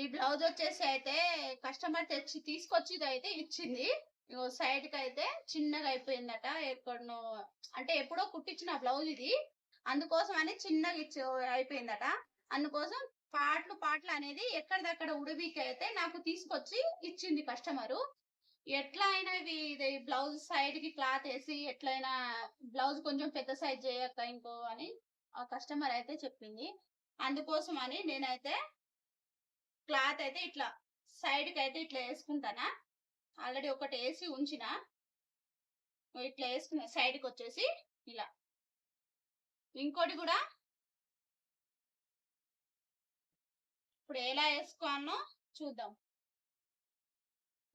ఈ బ్లౌజ్ వచ్చేసి అయితే కస్టమర్ తెచ్చి తీసుకొచ్చి అయితే ఇచ్చింది. సైడ్కి అయితే చిన్నగా అయిపోయిందట. ఎక్కడో అంటే ఎప్పుడో కుట్టించిన బ్లౌజ్ ఇది. అందుకోసం అని చిన్నగా ఇచ్చి అయిపోయిందట. అందుకోసం పాటలు పాటలు అనేది ఎక్కడిదక్కడ ఉడివికి అయితే నాకు తీసుకొచ్చి ఇచ్చింది కస్టమరు. ఎట్లా అయినా ఇది ఇది బ్లౌజ్ సైడ్కి క్లాత్ వేసి ఎట్లయినా బ్లౌజ్ కొంచెం పెద్ద సైజ్ చేయక ఇంకో అని ఆ కస్టమర్ అయితే చెప్పింది. అందుకోసం అని నేనైతే క్లాత్ అయితే ఇట్లా సైడ్కి అయితే ఇట్లా వేసుకుంటానా? ఆల్రెడీ ఒకటి వేసి ఉంచిన? ఇట్లా వేసుకున్న సైడ్కి వచ్చేసి ఇలా. ఇంకోటి కూడా? ఇప్పుడు ఎలా వేసుకోవాలో చూద్దాం.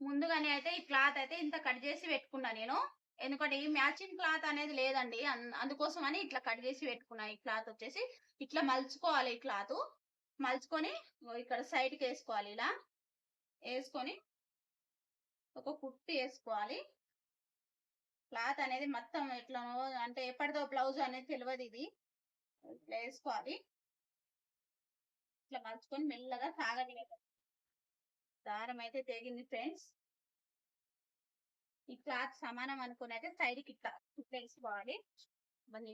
ముందుగానే అయితే ఈ క్లాత్ అయితే ఇంత కట్ చేసి పెట్టుకున్నా నేను. ఎందుకంటే ఈ మ్యాచింగ్ క్లాత్ అనేది లేదండి. అందుకోసం అని ఇట్లా కట్ చేసి పెట్టుకున్నా. ఈ క్లాత్ వచ్చేసి ఇట్లా మలుచుకోవాలి ఈ క్లాత్. మలుచుకొని ఇక్కడ సైడ్కి వేసుకోవాలి ఇలా. వేసుకొని ఒక కుట్టి వేసుకోవాలి. క్లాత్ అనేది మొత్తం ఎట్లనో అంటే ఎప్పటిదో బ్లౌజ్ అనేది తెలియదు ఇది. ఇట్లా వేసుకోవాలి. ఇట్లా మలుచుకొని మెల్లగా సాగని దారం అయితే తెగింది ఫ్రెండ్స్ ఈ క్లాత్ సమానం అనుకుని అయితే సైడ్కి ఇట్లా ఇట్లా వేసుకోవాలి. మళ్ళీ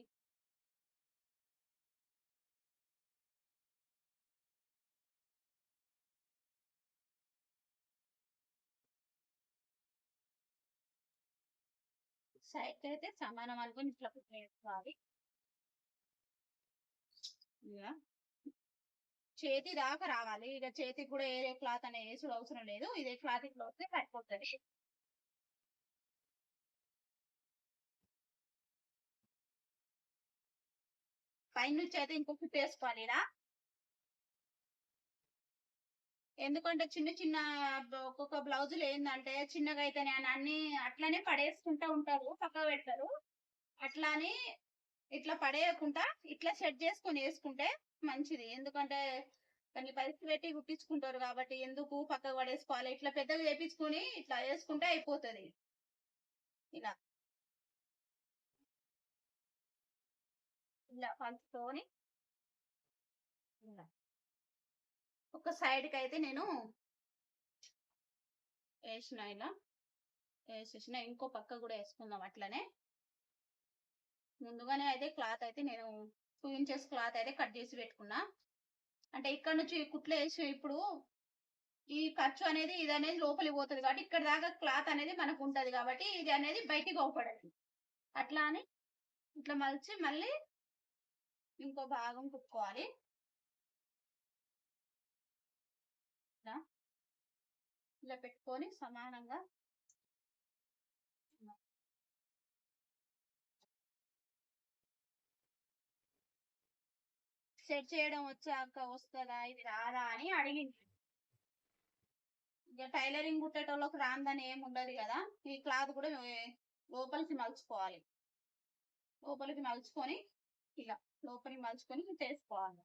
సైడ్ అయితే సమానం అనుకుని ఇట్లా వేసుకోవాలి ఇలా చేతి దాకా రావాలి. ఇక చేతికి కూడా ఏరే క్లాత్ అనేది వేసుడు అవసరం లేదు. ఇదే క్లాత్ ఇట్లా వస్తే సరిపోతుంది. పైనుంచి అయితే ఇంకొక వేసుకోవాలి ఇలా ఎందుకంటే చిన్న చిన్న ఒక్కొక్క బ్లౌజులు ఏంటంటే చిన్నగా అయితేనే అని అన్ని అట్లనే పడేసుకుంటా ఉంటారు పక్క పెడతారు. అట్లా అని ఇట్లా పడేయకుండా ఇట్లా సెట్ చేసుకొని వేసుకుంటే మంచిది. ఎందుకంటే కొన్ని పరిస్థితి పెట్టి కుట్టించుకుంటారు కాబట్టి ఎందుకు పక్కకు పడేసుకోవాలి? ఇట్లా పెద్దగా చేపించుకుని ఇట్లా వేసుకుంటే అయిపోతుంది. ఇలా. ఇలా పంచుకొని ఇలా. ఒక సైడ్కి అయితే నేను వేసిన ఇలా వేసేసిన ఇంకో పక్క కూడా వేసుకుందాం అట్లనే ముందుగానే అయితే క్లాత్ అయితే నేను టూ ఇంచెస్ క్లాత్ అయితే కట్ చేసి పెట్టుకున్నా. అంటే ఇక్కడ నుంచి కుట్లు వేసి ఇప్పుడు ఈ ఖర్చు అనేది ఇది అనేది లోపలికి పోతుంది కాబట్టి ఇక్కడ దాకా క్లాత్ అనేది మనకు ఉంటది కాబట్టి ఇది అనేది బయటికి అవపడదు అట్లా అని ఇట్లా మలిచి మళ్ళీ ఇంకో భాగం కుట్టుకోవాలి. ఇలా పెట్టుకొని సమానంగా సెట్ చేయడం వచ్చాక వస్తుందా ఇది రాదా అని అడిగింది. ఇక టైలరింగ్ కుట్టేటోళ్ళకి రాందని ఏమి ఉండదు కదా ఈ క్లాత్ కూడా లోపలికి మలుచుకోవాలి. లోపలికి మలుచుకొని ఇలా లోపలికి మలుచుకొని చేసుకోవాలి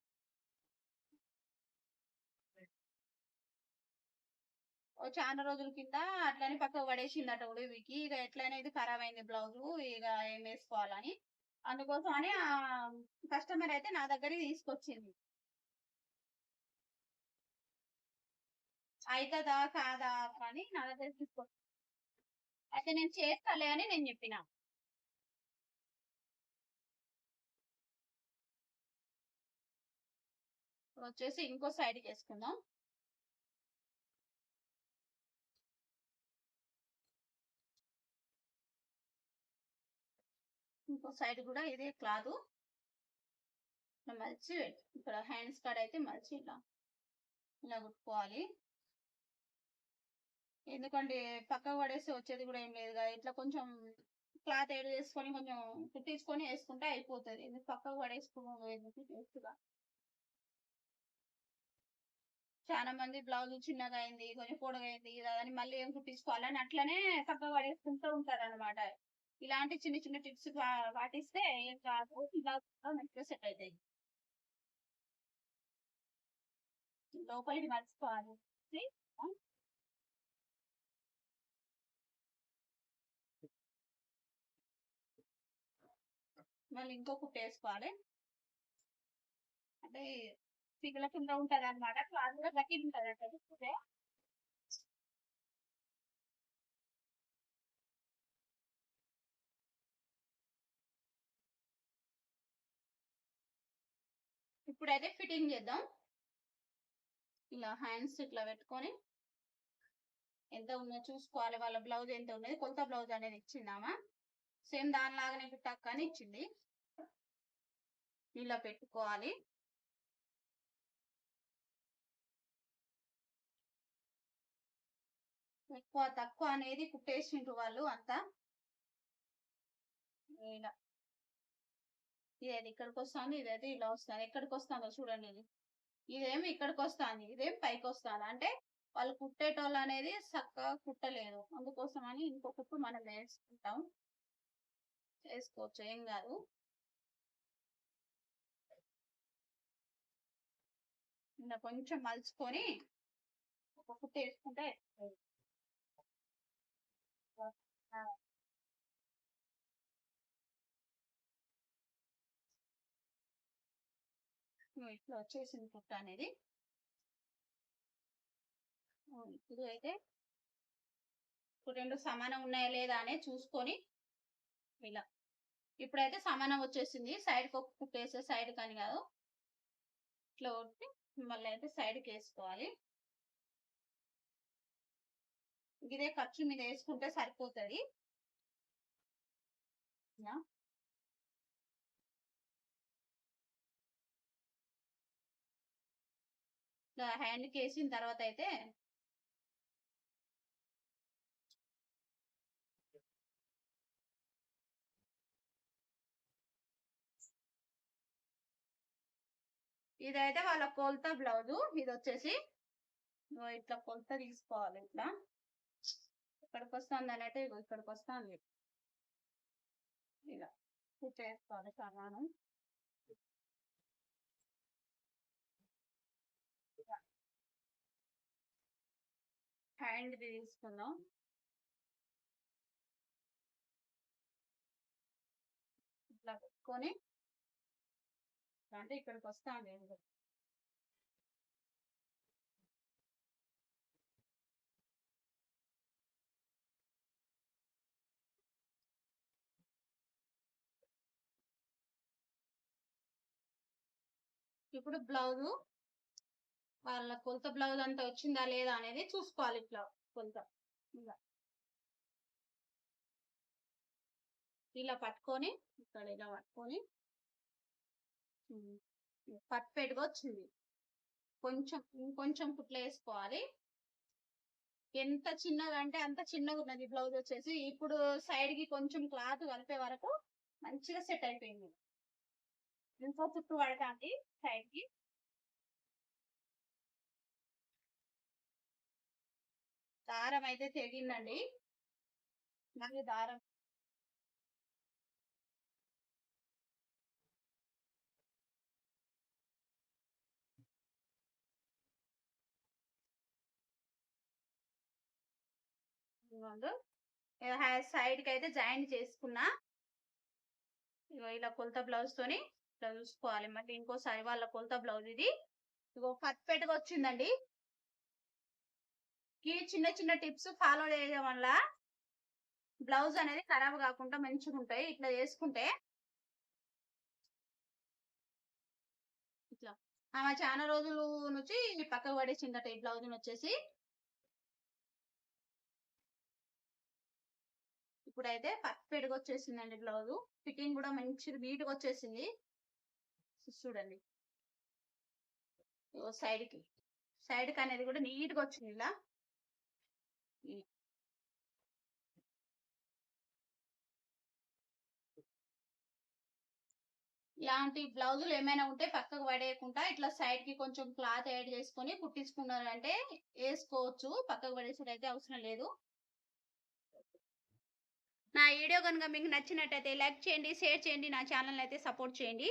చాలా రోజుల కింద అట్లనే పక్కకు పడేసిందట ఉడివికి. ఇక ఎట్లయినా ఇది ఖరాబ్ అయింది బ్లౌజ్ ఇక ఏం వేసుకోవాలని. అందుకోసం అని ఆ కస్టమర్ అయితే నా దగ్గరికి తీసుకొచ్చింది. అవుతుందా కాదా అని నా దగ్గర తీసుకొచ్చింది అయితే నేను చేస్తాలే అని నేను చెప్పిన. వచ్చేసి ఇంకో సైడ్ చేసుకుందాం ఇంకో సైడ్ కూడా ఇదే క్లాత్. ఇట్లా మలిచి ఇక్కడ హ్యాండ్స్ కాడ అయితే మలిచి ఇలా ఇలా కుట్టుకోవాలి. ఎందుకంటే పక్కకు పడేసి వచ్చేది కూడా ఏం లేదు కదా ఇట్లా కొంచెం క్లాత్ ఏడు చేసుకొని కొంచెం కుట్టించుకొని వేసుకుంటే అయిపోతుంది. ఎందుకు పక్కకు పడేసుకోలేదు వేస్తుగా చాలా మంది బ్లౌజ్ చిన్నగా అయింది కొంచెం పొడగైంది అయింది అని మళ్ళీ ఏం కుట్టించుకోవాలని అట్లనే పక్క పడేసుకుంటూ ఉంటారు అనమాట ఇలాంటి చిన్న చిన్న టిప్స్ పాటిస్తే ఏం కాదు. ఇలా మంచిగా సెట్ అవుతాయి లోపలికి మర్చిపోవాలి. మళ్ళీ ఇంకో కుట్ట వేసుకోవాలి అంటే పిగల కింద ఉంటది అనమాట క్లాత్ కూడా గట్టి ఉంటది అంటే ఇప్పుడైతే ఫిట్టింగ్ చేద్దాం. ఇలా హ్యాండ్స్ ఇట్లా పెట్టుకొని ఎంత ఉందో చూసుకోవాలి. వాళ్ళ బ్లౌజ్ ఎంత ఉన్నది కొలత బ్లౌజ్ అనేది ఇచ్చిందామా? సేమ్ దానిలాగానే టక్ అని ఇచ్చింది. ఇలా పెట్టుకోవాలి. ఎక్కువ తక్కువ అనేది కుట్టేసిండ్రు వాళ్ళు అంతా. ఇలా. ఇదేది ఇక్కడికి వస్తాను ఇదైతే ఇలా వస్తాను ఎక్కడికి వస్తుందో చూడండి. ఇది ఇదేమి ఇక్కడికి వస్తాను ఇదేం పైకి వస్తాను అంటే వాళ్ళు కుట్టేటోళ్ళు అనేది చక్కగా కుట్టలేదు. అందుకోసం అని ఇంకో కుట్టు మనం వేసుకుంటాం చేసుకోవచ్చు ఏం కాదు. ఇలా కొంచెం మలుచుకొని ఒక కుట్టు వేసుకుంటే ఇట్లా వచ్చేసింది కుట్ట అనేది. ఇప్పుడు అయితే ఇప్పుడు రెండు సమానం ఉన్నాయా లేదా అనేది చూసుకొని ఇలా. ఇప్పుడైతే సమానం వచ్చేసింది. సైడ్కి ఒక కుట్ట వేసే సైడ్ కానీ కాదు. ఇట్లా కొట్టి మళ్ళీ అయితే సైడ్కి వేసుకోవాలి. ఇదే ఖర్చు మీద వేసుకుంటే సరిపోతుంది. ఇట్లా హ్యాండ్కి వేసిన తర్వాత అయితే ఇదైతే వాళ్ళ కొలత బ్లౌజు. ఇది వచ్చేసి ఇట్లా కొలత తీసుకోవాలి ఇట్లా. ఇక్కడికి వస్తుంది అన్నట్టు ఇక్కడికి వస్తుంది ఇలా కుట్టేసుకోవాలి సమానం హ్యాండ్ తీసుకుందాం. ఇట్లా పెట్టుకొని అంటే ఇక్కడికి వస్తాను ఇప్పుడు బ్లౌజ్ వాళ్ళ కొంత బ్లౌజ్ అంతా వచ్చిందా లేదా అనేది చూసుకోవాలి ఇట్లా కొంత. ఇలా ఇలా పట్టుకొని ఇక్కడ ఇలా పట్టుకొని పర్ఫెక్ట్గా వచ్చింది. కొంచెం ఇంకొంచెం కుట్లు వేసుకోవాలి. ఎంత చిన్నగా అంటే అంత చిన్నగా ఉన్నది బ్లౌజ్ వచ్చేసి. ఇప్పుడు సైడ్కి కొంచెం క్లాత్ కలిపే వరకు మంచిగా సెట్ అయిపోయింది. ఇంకో చుట్టూ పడతాంది సైడ్కి. దారం అయితే తెగిందండి. మళ్ళీ దారం సైడ్కి అయితే జాయింట్ చేసుకున్నా. ఇగో ఇలా కొలత బ్లౌజ్ తోని ఇట్లా చూసుకోవాలి. మళ్ళీ ఇంకోసారి వాళ్ళ కొలత బ్లౌజ్ ఇది. ఇగో పర్ఫెక్ట్గా వచ్చిందండి ఈ చిన్న చిన్న టిప్స్ ఫాలో చేయడం వల్ల బ్లౌజ్ అనేది ఖరాబ్ కాకుండా మంచిగా ఉంటాయి ఇట్లా చేసుకుంటే ఇట్లా ఆమె చాలా రోజులు నుంచి పక్కకు పడేసిందట ఈ బ్లౌజ్ వచ్చేసి. ఇప్పుడైతే పర్ఫెక్ట్గా వచ్చేసిందండి బ్లౌజ్. ఫిట్టింగ్ కూడా మంచిగా నీట్గా వచ్చేసింది చూడండి. సైడ్కి సైడ్కి అనేది కూడా నీట్గా వచ్చింది ఇలా ఇలాంటి బ్లౌజులు ఏమైనా ఉంటే పక్కకు పడేయకుండా ఇట్లా సైడ్కి కొంచెం క్లాత్ యాడ్ చేసుకొని కుట్టించుకున్నారంటే వేసుకోవచ్చు. పక్కకు పడేసేది అయితే అవసరం లేదు. నా వీడియో కనుక మీకు నచ్చినట్టయితే లైక్ చేయండి షేర్ చేయండి నా ఛానల్ అయితే సపోర్ట్ చేయండి.